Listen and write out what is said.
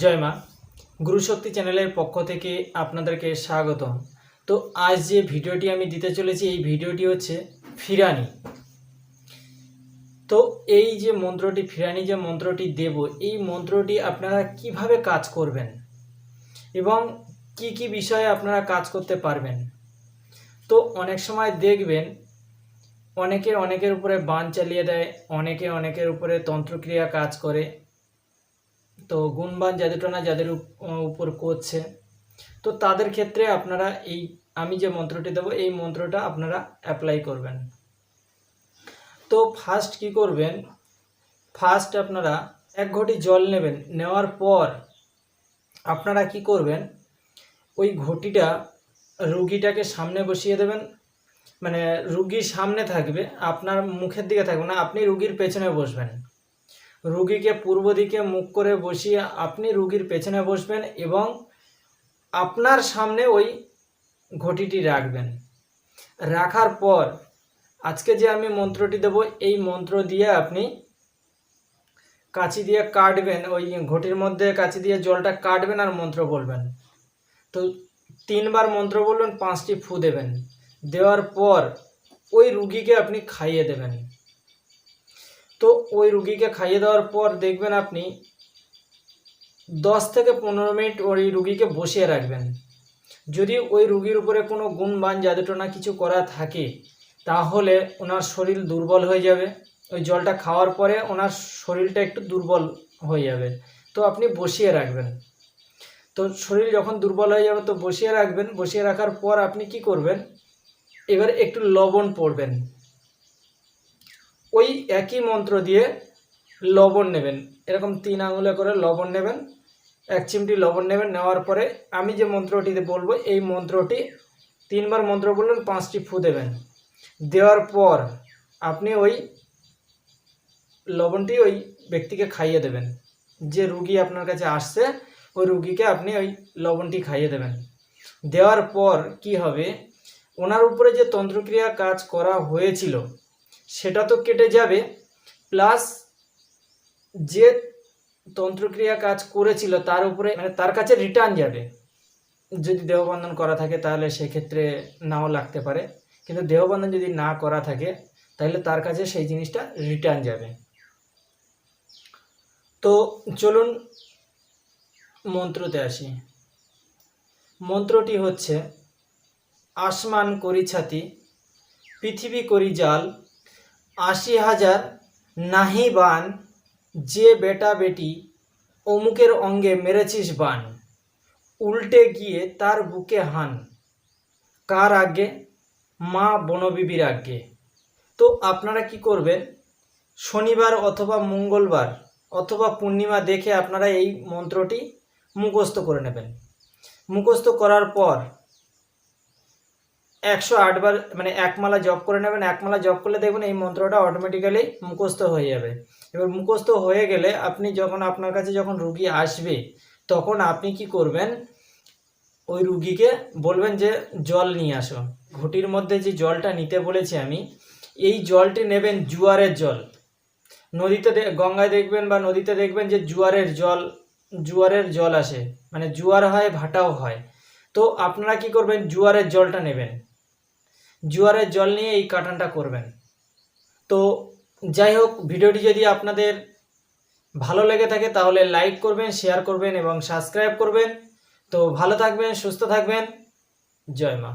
জয় মা গুরুশক্তি চ্যানেলের পক্ষ থেকে আপনাদেরকে স্বাগতম। তো আজ যে ভিডিওটি আমি দিতে চলেছি, এই ভিডিওটি হচ্ছে ফিরানি। তো এই যে মন্ত্রটি, ফিরানি যে মন্ত্রটি দেব, এই মন্ত্রটি আপনারা কীভাবে কাজ করবেন? এবং কি কি বিষয়ে আপনারা কাজ করতে পারবেন? তো অনেক সময় দেখবেন, অনেকে অনেকের উপরে বান চালিয়ে দেয়, অনেকে অনেকের উপরে তন্ত্রক্রিয়া কাজ করে। তো গুণবান জাদুটনা যাদের উপর করছে। তো তাদের ক্ষেত্রে আপনারা এই, আমি যে মন্ত্রটি দেবো, এই মন্ত্রটা আপনারা অ্যাপ্লাই করবেন। তো ফার্স্ট কি করবেন? ফার্স্ট আপনারা এক ঘটি জল নেবেন। নেওয়ার পর আপনারা কি করবেন? ওই ঘটিটা রুগীটাকে সামনে বসিয়ে দেবেন। মানে রুগীর সামনে থাকবে, আপনার মুখের দিকে থাকবে না, আপনি রুগীর পেছনে বসবেন। রুগীকে পূর্ব দিকে মুখ করে বসিয়ে আপনি রুগীর পেছনে বসবেন এবং আপনার সামনে ওই ঘটিটি রাখবেন। রাখার পর আজকে যে আমি মন্ত্রটি দেব, এই মন্ত্র দিয়ে আপনি কাঁচি দিয়ে কাটবেন, ওই ঘটির মধ্যে কাঁচি দিয়ে জলটা কাটবেন আর মন্ত্র বলবেন। তো তিনবার মন্ত্র বলবেন, পাঁচটি ফু দেবেন। দেওয়ার পর ওই রুগীকে আপনি খাইয়ে দেবেন। তো ওই রুগীকে খাইয়ে দেওয়ার পর দেখবেন আপনি দশ থেকে পনেরো মিনিট ওই রুগীকে বসিয়ে রাখবেন। যদি ওই রুগীর উপরে কোনো গুণবান জাদুটনা কিছু করা থাকে, তাহলে ওনার শরীর দুর্বল হয়ে যাবে। ওই জলটা খাওয়ার পরে ওনার শরীরটা একটু দুর্বল হয়ে যাবে। তো আপনি বসিয়ে রাখবেন। তো শরীর যখন দুর্বল হয়ে যাবে তো বসিয়ে রাখবেন। বসিয়ে রাখার পর আপনি কি করবেন? এবার একটু লবণ পড়বেন। ওই একই মন্ত্র দিয়ে লবণ নেবেন। এরকম তিন আঙুলে করে লবণ নেবেন, এক চিমটি লবণ নেবেন, নেওয়ার পরে আমি যে মন্ত্রটিতে বলব, এই মন্ত্রটি তিনবার মন্ত্র বললেন, পাঁচটি ফু দেবেন। দেওয়ার পর আপনি ওই লবণটি ওই ব্যক্তিকে খাইয়ে দেবেন। যে রুগী আপনার কাছে আসছে, ওই রুগীকে আপনি ওই লবণটি খাইয়ে দেবেন। দেওয়ার পর কি হবে? ওনার উপরে যে তন্ত্রক্রিয়া কাজ করা হয়েছিল সেটা তো কেটে যাবে। প্লাস যে তন্ত্রক্রিয়া কাজ করেছিল, তার উপরে মানে তার কাছে রিটার্ন যাবে। যদি দেহবন্ধন করা থাকে, তাহলে সেক্ষেত্রে নাও লাগতে পারে। কিন্তু দেহবন্ধন যদি না করা থাকে, তাহলে তার কাছে সেই জিনিসটা রিটার্ন যাবে। তো চলুন মন্ত্রতে আসি। মন্ত্রটি হচ্ছে, আসমান করি ছাতি, পৃথিবী করি জাল আশি হাজার নাহি বান যে বেটা বেটি অমুকের অঙ্গে মেরেছিস বান। উল্টে গিয়ে তার বুকে হান। কার আগে মা বনবিবির আগে তো আপনারা কি করবেন? শনিবার অথবা মঙ্গলবার অথবা পূর্ণিমা দেখে আপনারা এই মন্ত্রটি মুখস্থ করে নেবেন। মুখস্থ করার পর একশো আটবার মানে একমালা জপ করে নেবেন, একমালা জপ করলে দেখবেন এই মন্ত্রটা অটোমেটিক্যালি মুখস্থ হয়ে যাবে। এবার মুখস্থ হয়ে গেলে আপনি যখন আপনার কাছে যখন রুগী আসবে, তখন আপনি কি করবেন? ওই রুগীকে বলবেন যে, জল নিয়ে আসো। ঘটির মধ্যে যে জলটা নিতে বলেছি আমি, এই জলটি নেবেন জুয়ারের জল। নদীতে গঙ্গায় দেখবেন বা নদীতে দেখবেন যে জুয়ারের জল জুয়ারের জল আসে। মানে জুয়ার হয়, ভাটাও হয়। তো আপনারা কি করবেন? জুয়ারের জলটা নেবেন। জুয়ারের জল নিয়ে এই কাটানটা করবেন। তো যাই হোক, ভিডিওটি যদি আপনাদের ভালো লেগে থাকে তাহলে লাইক করবেন, শেয়ার করবেন এবং সাবস্ক্রাইব করবেন। তো ভালো থাকবেন, সুস্থ থাকবেন। জয় মা।